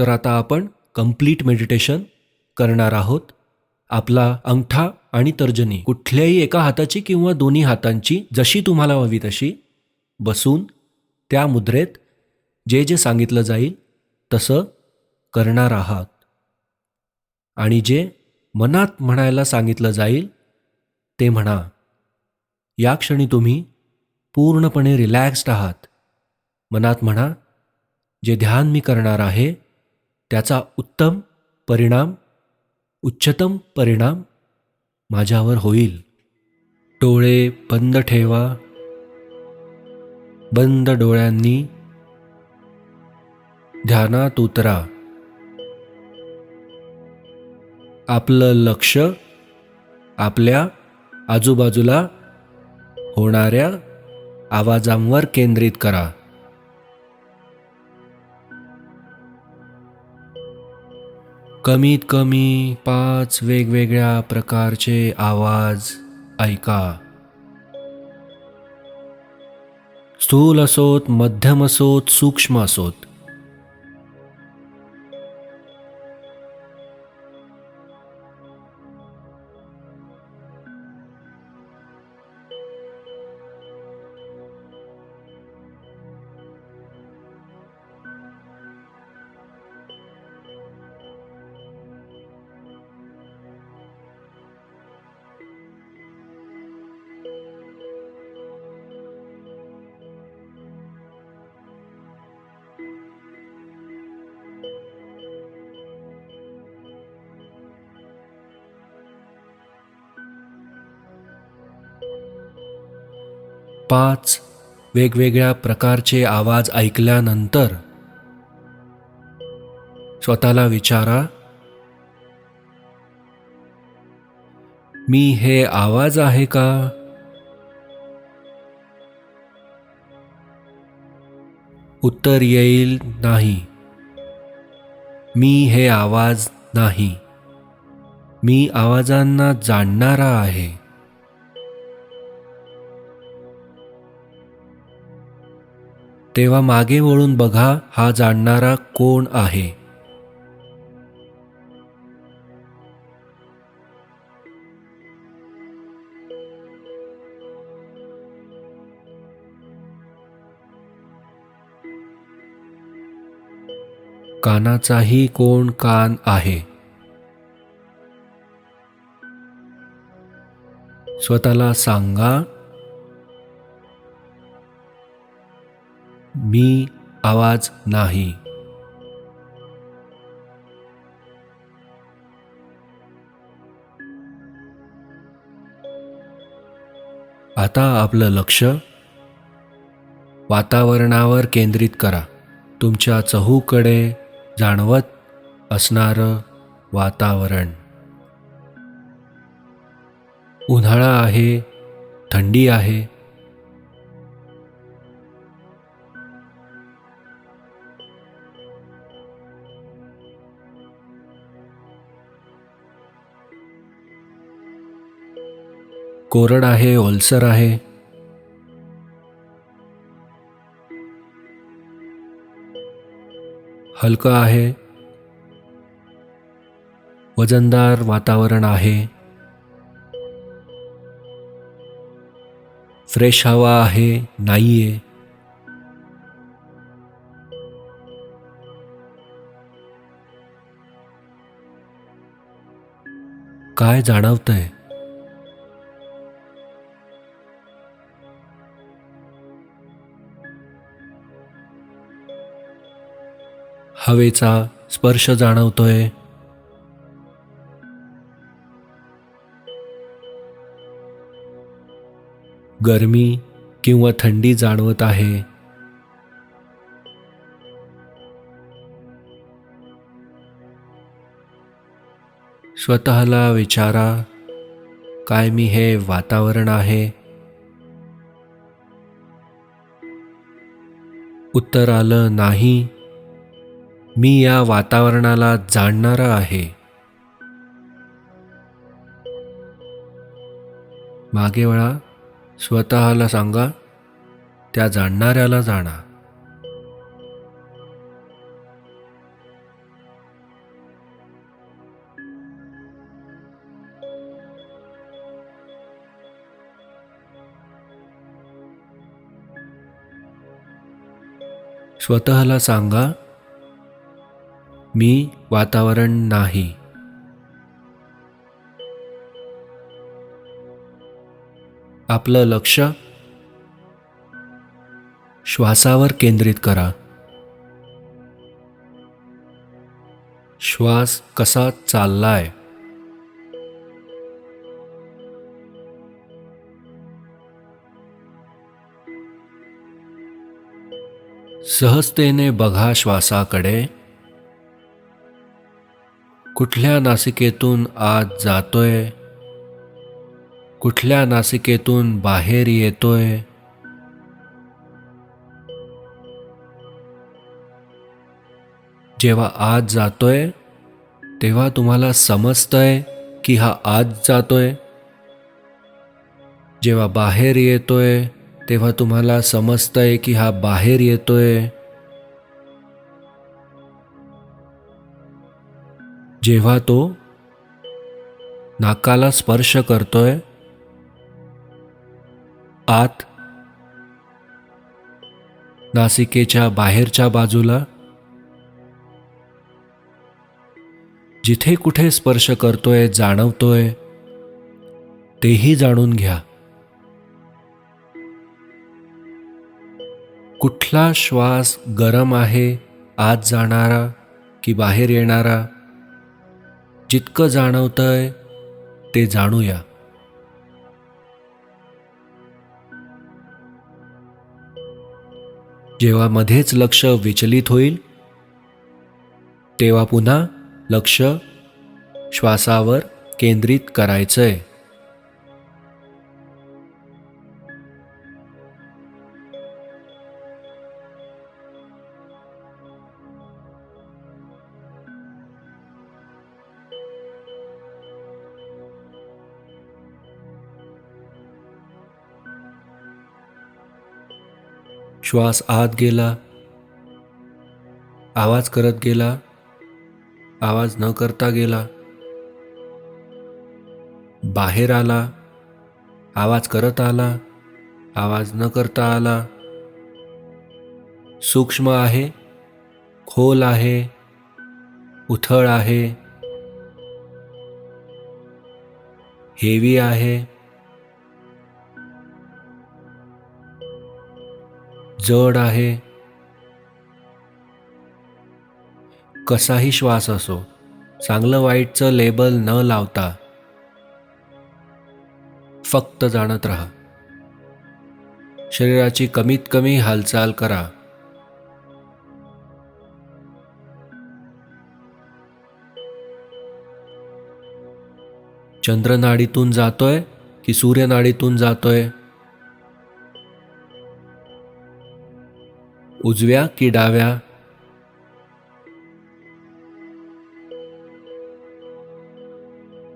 तर आता आपण कंप्लीट मेडिटेशन करणार आहोत. आपला अंगठा आणि तर्जनी कुठल्याही एका हाताची किंवा दोन्ही हातांची जशी तुम्हाला हवी तशी बसून त्या मुद्रेत जे जे सांगितलं जाईल तसं करणार आहात. आणि जे मनात म्हणायला सांगितलं जाईल ते म्हणा. या क्षणी तुम्ही पूर्णपणे रिलॅक्स्ड आहात. मनात म्हणा जे ध्यान मी करणार आहे त्याचा उत्तम परिणाम उच्चतम परिणाम माझ्यावर होईल. डोळे बंद ठेवा. बंद डोळ्यांनी ध्यानात उतरा. आपलं लक्ष आपल्या आजूबाजूला होणाऱ्या आवाजांवर केंद्रित करा. कमीत कमी पाच वेगवेगळ्या प्रकारचे आवाज ऐका. स्थूल असोत मध्यम असोत सूक्ष्म असोत. पाच वेगवेगळ्या प्रकारचे आवाज ऐकल्यानंतर स्वतःला विचारा मी हे आवाज आहे का? उत्तर येईल नाही. मी हे आवाज नाही. मी आवाजांना जाणणारा आहे. तेव्हा मागे वळून बघा हा जाणणारा कोण आहे. कानाचाही कोण कान आहे. स्वतःला सांगा मी आवाज नाही. आता आपलं लक्ष वातावरणावर केंद्रित करा. तुमच्या चहूकडे जाणवत असणारं वातावरण. उन्हाळा आहे थंडी आहे कोरड आहे, ओलसर आहे. हलकं आहे. वजनदार वातावरण आहे. फ्रेश हवा आहे, नाहीये. काय जाणवतंय? हवेचा स्पर्श जाणवतोय. गरमी किंवा थंडी जाणवत आहे. स्वतःला विचारा काय मी हे वातावरण आहे? उत्तर आलं नाही. मी या वातावरणाला जाणणारा आहे. मागे वळा स्वतःला सांगा त्या जाणणाऱ्याला जाणा. स्वतःला सांगा मी वातावरण नाही. आपलं लक्ष श्वासावर केंद्रित करा. श्वास कसा चाललाय? सहजतेने बघा श्वासाकडे. कुठल्या नासिकेतून आत जातोय? कुठल्या नासिकेतून बाहेर येतोय? जेव्हा आत जातोय तेव्हा तुम्हाला समजतंय की हा आत जातोय. जेव्हा बाहेर येतोय तेव्हा तुम्हाला समजतंय की हा बाहेर येतोय. जेव्हा तो नाकाला स्पर्श करतोय आत नासिकेच्या बाहेरच्या बाजूला जिथे कुठे स्पर्श करतोय जाणवतोय तेही जाणून घ्या. कुठला श्वास गरम आहे आत जाणारा की बाहेर येणारा? जितकं जाणवतंय ते जाणूया. जेव्हा मध्येच लक्ष विचलित होईल तेव्हा पुन्हा लक्ष श्वासावर केंद्रित करायचंय. श्वास आत गेला. आवाज करत गेला. आवाज न करता गेला. बाहेर आला. आवाज करत आला. आवाज न करता आला. सूक्ष्म आहे. खोल आहे. उथळ आहे. हेवी आहे. जड आहे. कसाही श्वास असो चांगलं वाईटचं लेबल न लावता फक्त जाणत राहा. शरीराची कमीत कमी हालचाल करा. चंद्रनाडीतून जातोय की सूर्यनाडीतून जातोय? उजव्या की डाव्या?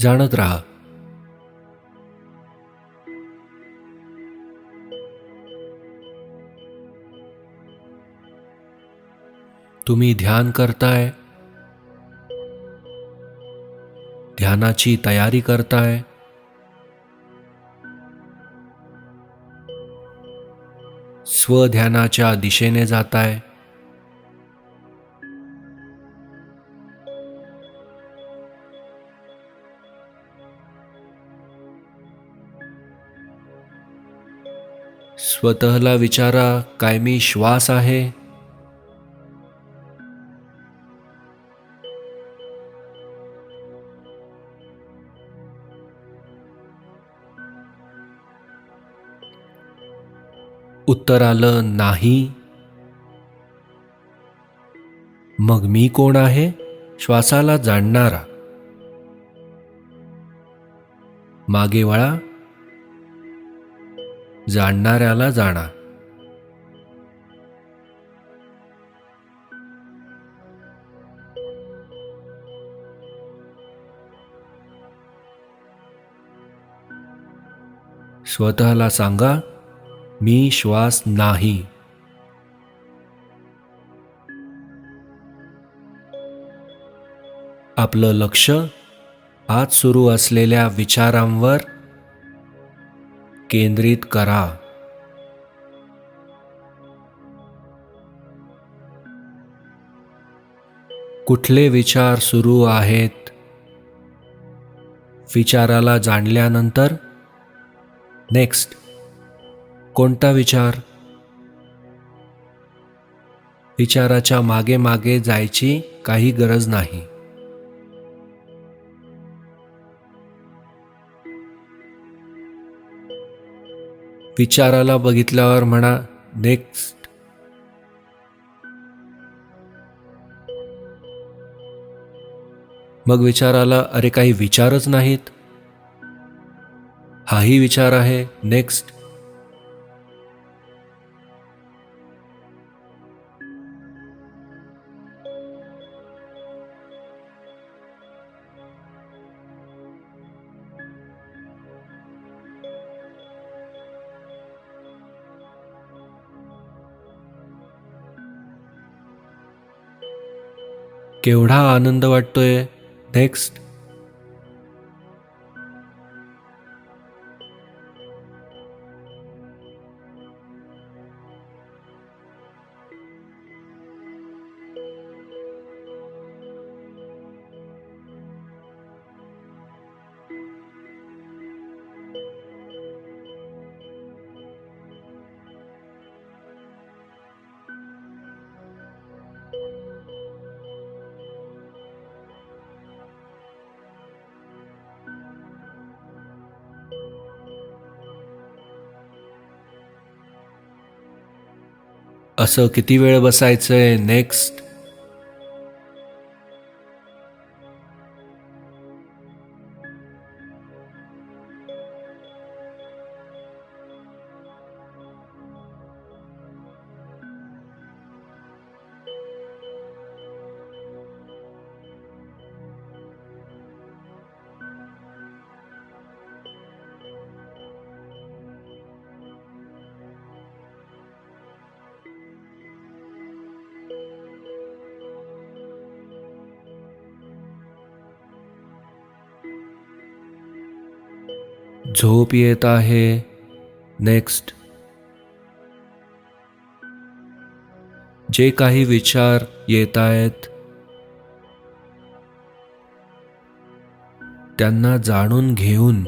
जाणत राहा. तुम्ही ध्यान करताय? ध्यानाची तयारी करताय? स्वध्यानाच्या दिशेने जाताय. स्वतःला विचारा काय मी श्वास आहे? उत्तर आलं नाही? मग मी कोण आहे? श्वासाला जाणणारा. मागे वळा. जाणणाऱ्याला जाणा. स्वतःला सांगा मी श्वास नाही. आपलं लक्ष आज सुरू असलेल्या विचारांवर केंद्रित करा. कुठले विचार सुरू आहेत? विचाराला जाणल्यानंतर नेक्स्ट कोणता विचार? विचाराच्या मागे मागे जायची काही गरज नाही. विचाराला बघितल्यावर म्हणा नेक्स्ट. मग विचाराला अरे काही विचारच नाहीत? हाही विचार आहे नेक्स्ट. केवढा आनंद वाटतोय. नेक्स्ट असं किती वेळ बसायचं आहे नेक्स्ट झोप येत आहे. नेक्स्ट जे काही विचार येत आहेत त्यांना जाणून घेऊन.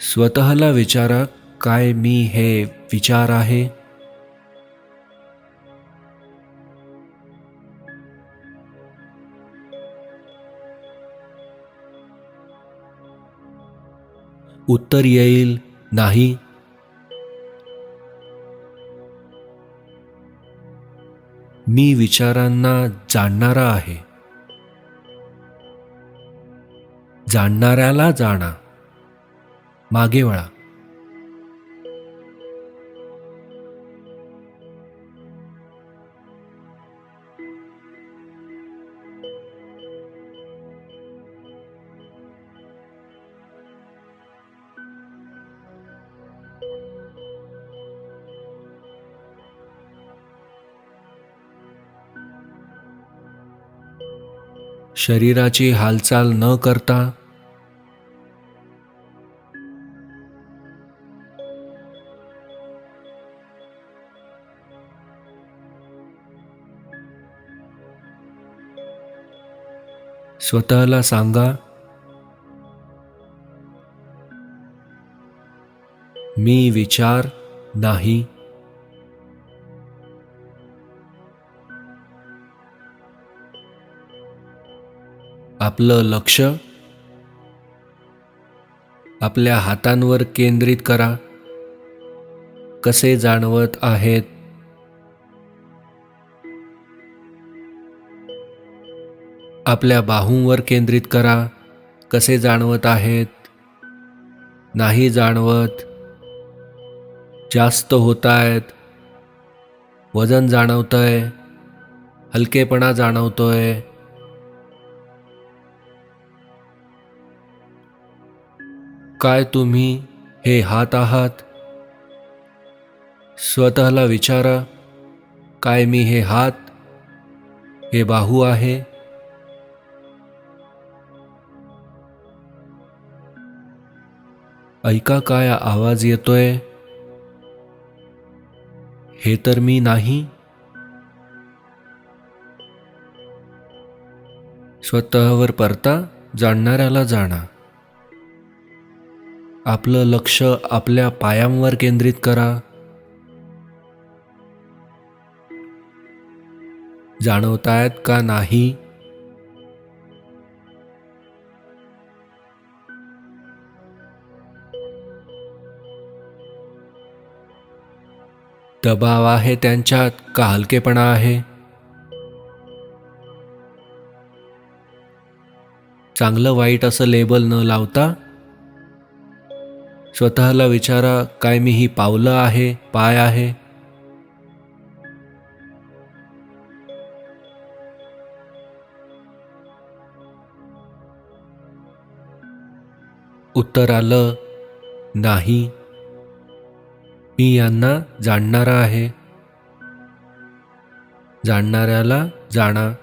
स्वतःला विचारा काय मी हे विचार आहे? उत्तर येईल नाही. मी विचारांना जाणणारा आहे. जाणणाऱ्याला जाणा. मागे वळा. शरीराची हालचाल न करता स्वतःला सांगा मी विचार नाही. आपलं लक्ष आपल्या हातांवर केंद्रित करा. कसे जाणवत आहेत? आपल्या बाहूंवर केंद्रित करा. कसे जाणवत आहेत? नाही जाणवत. जास्त होत आहेत वजन जाणवतंय. हलकेपणा जाणवतोय. काय तुम्ही हे हात आहात? स्वतःला विचारा. काय मी हे हात? हे बाहू आहे? ऐका काय आवाज येतोय? हे तर मी नाही. स्वतःवर परता जाणणाऱ्याला जाणा. आपलं लक्ष आपल्या पायांवर केंद्रित करा. जाणवतायत का नाही? दबाव आहे त्यांच्यात का हलकेपणा आहे? चांगलं वाईट असं लेबल न लावता स्वतःला विचारा काय मी ही पावलं आहे पाय आहे? उत्तर आलं नाही. मी यांना जाणणारा आहे. जाणणाऱ्याला जाणा.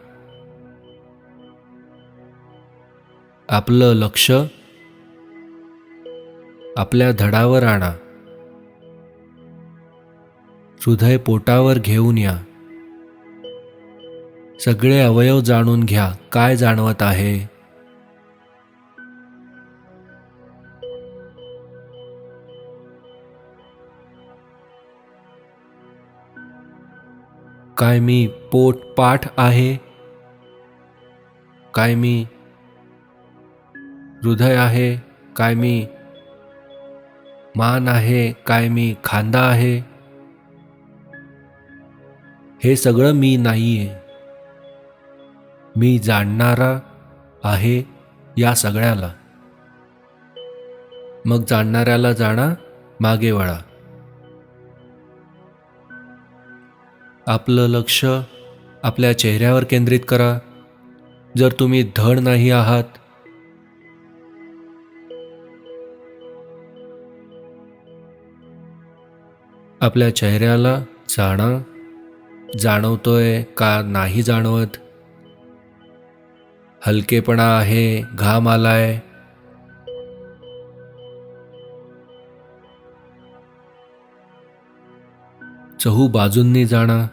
आपलं लक्ष आपल्या धडावर आणा. हृदय पोटावर घेऊन या. सगळे अवयव जाणून घ्या काय जाणवत आहे? काय मी पोट पाठ आहे? काय मी हृदय आहे? काय मी मान आहे? काय मी खांदा आहे? हे सगळं मी नाहीये. मी जाणणारा आहे या सगळ्याला. मग जाणणाऱ्याला जाणा मागे वळा. आपलं लक्ष आपल्या चेहऱ्यावर केंद्रित करा. जर तुम्ही धड नाही आहात आपल्या चेहऱ्याला जाणा. जाणवतोय का नाही जाणवत? हलकेपणा आहे घाम आलाय. चहू बाजूंनी जाणा.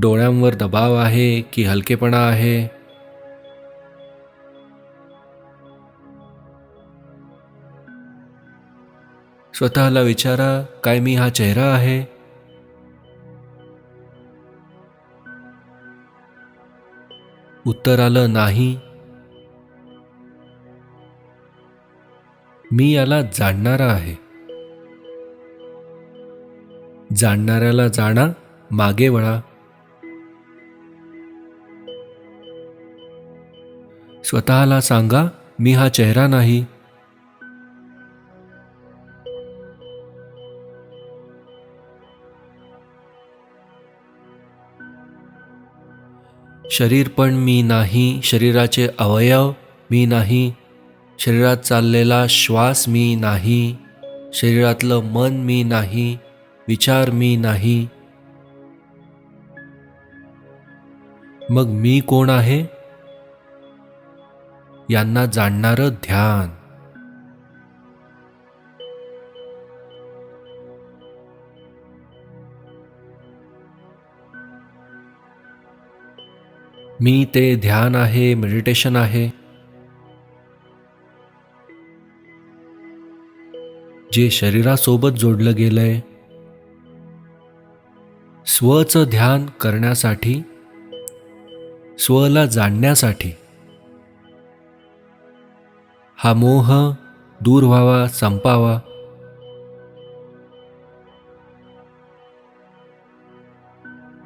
डोळ्यांवर दबाव आहे की हलकेपणा आहे? स्वतःला विचारा काय मी हा चेहरा आहे? उत्तर आलं नाही. मी याला जाणणारा आहे. जाणणाऱ्याला जाणा मागे वळा. स्वतःला सांगा मी हा चेहरा नाही. शरीर पण मी नाही शरीराचे अवयव मी नाही शरीरात चाललेला श्वास मी नाही शरीरातलं मन मी नाही विचार मी नाही. मग मी कोण आहे? यांना जाणणारं ध्यान. मी ते ध्यान आहे मेडिटेशन आहे. जे शरीरासोबत जोडलं गेलंय. स्वचं ध्यान करण्यासाठी स्वला जाणण्यासाठी. हा मोह दूर व्हावा संपावा.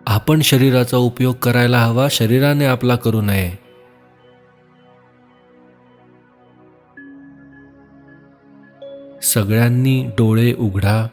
आपण शरीराचा उपयोग करायला हवा शरीराने आपला करू नये. सगळ्यांनी डोळे उघडा.